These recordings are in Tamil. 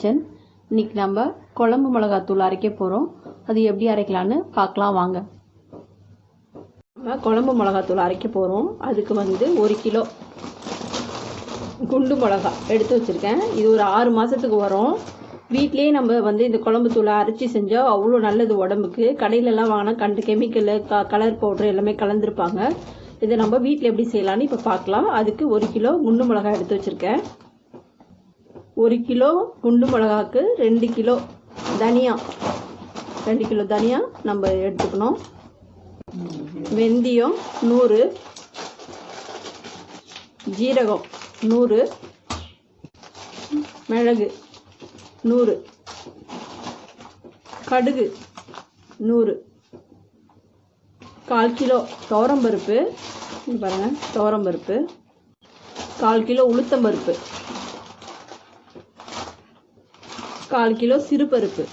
கிச்சன் இன்னைக்கு நம்ம குழம்பு மிளகாத்தூள் அரைக்க போகிறோம் அது எப்படி அரைக்கலான்னு பார்க்கலாம் வாங்க. நம்ம குழம்பு மிளகாத்தூள் அரைக்க போகிறோம் அதுக்கு வந்து ஒரு கிலோ குண்டு மிளகா எடுத்து வச்சுருக்கேன். இது ஒரு ஆறு மாதத்துக்கு வரும். வீட்லேயே நம்ம வந்து இந்த குழம்பு தூளை அரைச்சி செஞ்சால் அவ்வளோ நல்லது உடம்புக்கு. கடையிலலாம் வாங்கினா கண்டு கெமிக்கலு க கலர் பவுட்ரு எல்லாமே கலந்துருப்பாங்க. இதை நம்ம வீட்டில் எப்படி செய்யலான்னு இப்போ பார்க்கலாம். அதுக்கு ஒரு கிலோ குண்டு மிளகாய் எடுத்து வச்சுருக்கேன். ஒரு கிலோ குண்டு மிளகாக்கு ரெண்டு கிலோ தனியா ரெண்டு கிலோ தனியா நம்ம எடுத்துக்கணும். வெந்தயம் நூறு ஜீரகம் நூறு மிளகு நூறு கடுகு நூறு கால் கிலோ துவரம்பருப்பு பாருங்கள் பாருங்க துவரம்பருப்பு கால் கிலோ உளுத்தம்பருப்பு கால் கிலோ சிறுபருப்பு.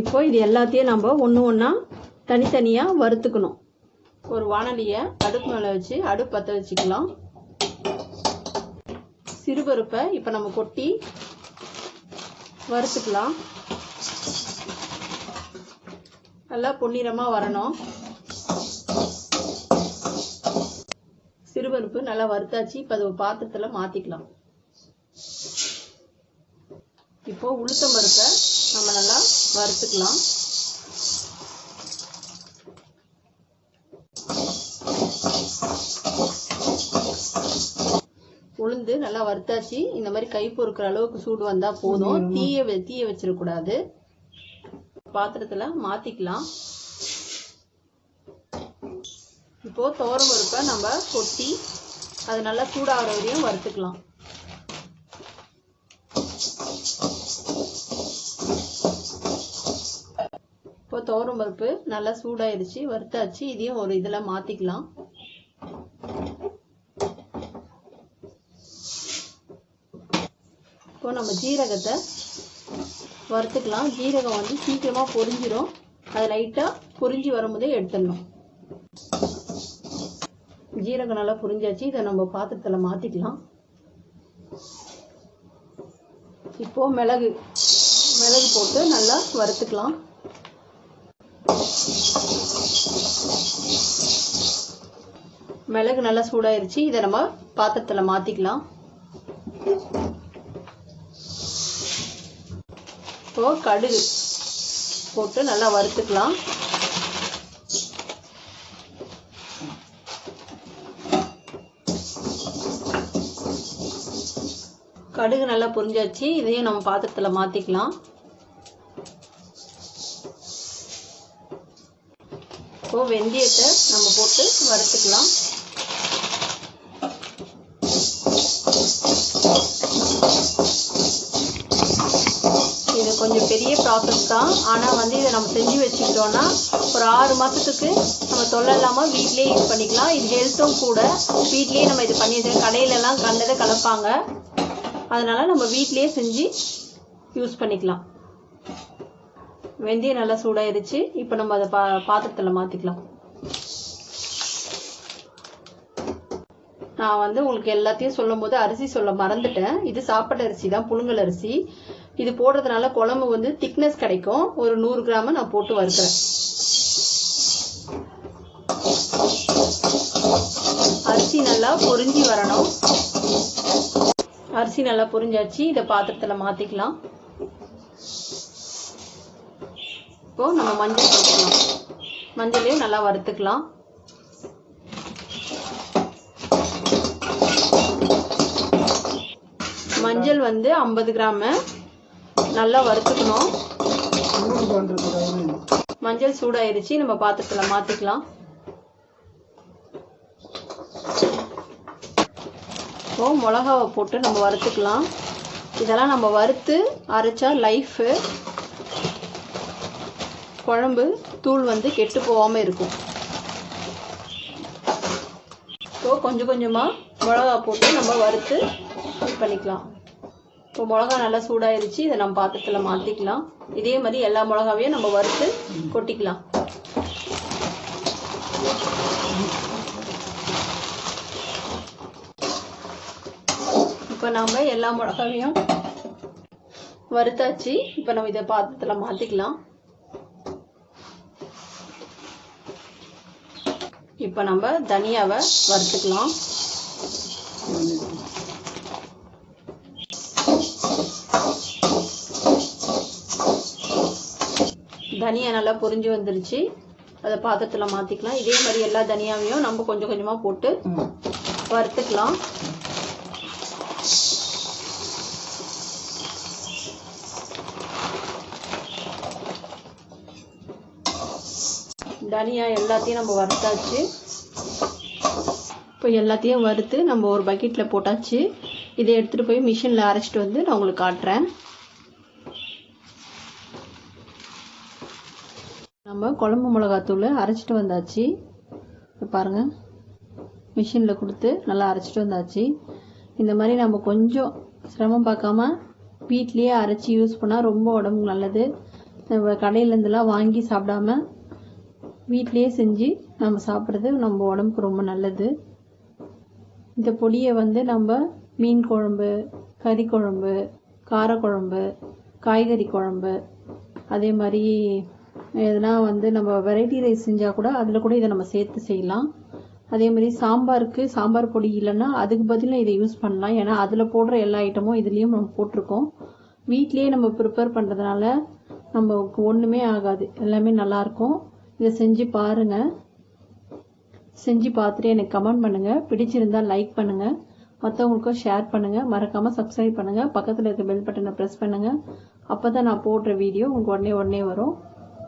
இப்போ இது எல்லாத்தையும் நம்ம ஒன்று ஒன்றா தனித்தனியாக வறுத்துக்கணும். ஒரு வானலியை அடுப்பு மேலே வச்சு அடுப்பு பற்ற வச்சுக்கலாம். சிறுபருப்பை இப்போ நம்ம கொட்டி வறுத்துக்கலாம். நல்லா பொன்னிறமாக வரணும். சிறுபருப்பு நல்லா வறுத்தாச்சு. இப்போ அது ஒரு பாத்திரத்தில் மாற்றிக்கலாம் இப்போ உளுத்தம் பருப்பை நம்ம நல்லா வறுத்துக்கலாம். உளுந்து நல்லா வறுத்தாச்சு. இந்த மாதிரி கை பொறுக்கிற அளவுக்கு சூடு வந்தா போதும். தீய தீய வச்சிடக்கூடாது. பாத்திரத்துல மாத்திக்கலாம். இப்போ துவரம் பருப்பை நம்ம கொட்டி அது நல்லா சூடாகிற வரையும் வறுத்துக்கலாம். இப்போ துவரம் பருப்பு நல்லா சூடாயிருச்சு வறுத்தாச்சு. இதையும் ஒரு இதில் மாற்றிக்கலாம் இப்போ நம்ம ஜீரகத்தை வறுத்துக்கலாம். ஜீரகம் வந்து சீக்கிரமாக பொரிஞ்சிரும். அது லைட்டாக பொரிஞ்சு வரும்போதே எடுத்துடணும். ஜீரகம் நல்லா புரிஞ்சாச்சு. இதை நம்ம பாத்திரத்தில் மாற்றிக்கலாம் இப்போ மிளகு மிளகு போட்டு நல்லா வறுத்துக்கலாம். மிளகு நல்லா சூடாயிருச்சு. இதை நம்ம பாத்திரத்தில் மாற்றிக்கலாம் இப்போ கடுகு போட்டு நல்லா வறுத்துக்கலாம். கடுகு நல்லா பொரிஞ்சாச்சு. இதையும் நம்ம பாத்திரத்தில் மாற்றிக்கலாம் இப்போ வெந்தயத்தை நம்ம போட்டு வறுத்துக்கலாம். கொஞ்சம் பெரிய ப்ராசஸ் தான். ஆனால் வந்து இதை நம்ம செஞ்சு வச்சுக்கிட்டோம்னா ஒரு ஆறு மாதத்துக்கு நம்ம தொல்லை இல்லாமல் வீட்லேயே யூஸ் பண்ணிக்கலாம். இது ஹெல்த்தும் கூட. வீட்லேயே நம்ம இது பண்ணி கடையிலலாம் கண்டதை கலப்பாங்க. அதனால நம்ம வீட்லேயே செஞ்சு யூஸ் பண்ணிக்கலாம். வெந்தயம் நல்லா சூடாயிருச்சு. இப்போ நம்ம அதை பா பாத்திரத்தில் மாற்றிக்கலாம் நான் வந்து உங்களுக்கு எல்லாத்தையும் சொல்லும் போது அரிசி சொல்ல மறந்துட்டேன். இது சாப்பாட்டு அரிசி தான் புழுங்கல் அரிசி. இது போடுறதுனால குழம்பு வந்து திக்னஸ் கிடைக்கும். ஒரு நூறு கிராம நான் போட்டு வறுக்கிறேன். அரிசி நல்லா பொரிஞ்சு வரணும். அரிசி நல்லா பொரிஞ்சாச்சு இதை பாத்திரத்தில் மாற்றிக்கலாம் இப்போ நம்ம மஞ்சள் போட்டுக்கலாம். மஞ்சளையும் நல்லா வறுத்துக்கலாம். மஞ்சள் வந்து ஐம்பது கிராமு. நல்லா வறுத்துக்கணும். மஞ்சள் சூடாயிருச்சு நம்ம பாத்திரத்தில் மாற்றிக்கலாம் இப்போ மிளகாவை போட்டு நம்ம வறுத்துக்கலாம். இதெல்லாம் நம்ம வறுத்து அரைச்சா லைஃபு குழம்பு தூள் வந்து கெட்டு போகாமல் இருக்கும். இப்போ கொஞ்சம் கொஞ்சமாக மிளகா போட்டு நம்ம வறுத்து இது பண்ணிக்கலாம். இப்போ மிளகா நல்லா சூடாயிருச்சு இதை நம்ம பாத்திரத்தில் மாற்றிக்கலாம் இதே மாதிரி எல்லா மிளகாவையும் நம்ம வறுத்து கொட்டிக்கலாம். இப்போ நம்ம எல்லா மிளகாவையும் வறுத்தாச்சு. இப்போ நம்ம இதை பாத்திரத்தில் மாற்றிக்கலாம் இப்போ நம்ம தனியாவை வறுத்துக்கலாம். தனியா நல்லா பொரிஞ்சு வந்துருச்சு. அதை பாத்திரத்தில் மாற்றிக்கலாம் இதே மாதிரி எல்லா தனியாவையும் நம்ம கொஞ்சம் கொஞ்சமாக போட்டு வறுத்துக்கலாம். தனியா எல்லாத்தையும் நம்ம வறுத்தாச்சு. இப்போ எல்லாத்தையும் வறுத்து நம்ம ஒரு பக்கெட்டில் போட்டாச்சு. இதை எடுத்துகிட்டு போய் மிஷினில் அரைச்சிட்டு வந்து நான் உங்களுக்கு காட்டுறேன். நம்ம குழம்பு மிளகாத்தூள் அரைச்சிட்டு வந்தாச்சு. பாருங்க. பாருங்கள் மிஷினில் கொடுத்து நல்லா அரைச்சிட்டு வந்தாச்சு. இந்த மாதிரி நம்ம கொஞ்சம் சிரமம் பார்க்காம வீட்லேயே அரைச்சி யூஸ் பண்ணால் ரொம்ப உடம்புக்கு நல்லது. நம்ம கடையிலேருந்துலாம் வாங்கி சாப்பிடாம வீட்லேயே செஞ்சு நம்ம சாப்பிட்றது நம்ம உடம்புக்கு ரொம்ப நல்லது. இந்த பொடியை வந்து நம்ம மீன் குழம்பு கறி குழம்பு காரக்குழம்பு காய்கறி குழம்பு அதே மாதிரி எதனா வந்து நம்ம வெரைட்டி ரைஸ் செஞ்சால் கூட அதில் கூட இதை நம்ம சேர்த்து செய்யலாம். அதே மாதிரி சாம்பாருக்கு சாம்பார் பொடி இல்லைன்னா அதுக்கு பதிலாக இதை யூஸ் பண்ணலாம். ஏன்னா அதில் போடுற எல்லா ஐட்டமும் இதுலேயும் நம்ம போட்டிருக்கோம். வீட்லேயே நம்ம ப்ரிப்பேர் பண்ணுறதுனால நமக்கு ஒன்றுமே ஆகாது. எல்லாமே நல்லாயிருக்கும் இதை செஞ்சு பாருங்கள் செஞ்சு பார்த்துட்டு எனக்கு கமெண்ட் பண்ணுங்கள் பிடிச்சிருந்தா லைக் பண்ணுங்கள் மற்றவங்களுக்கும் ஷேர் பண்ணுங்கள் மறக்காமல் சப்ஸ்கிரைப் பண்ணுங்கள் பக்கத்தில் இருக்க பெல் பட்டனை ப்ரெஸ் பண்ணுங்கள் அப்போ தான் நான் போடுற வீடியோ உங்களுக்கு உடனே உடனே வரும்.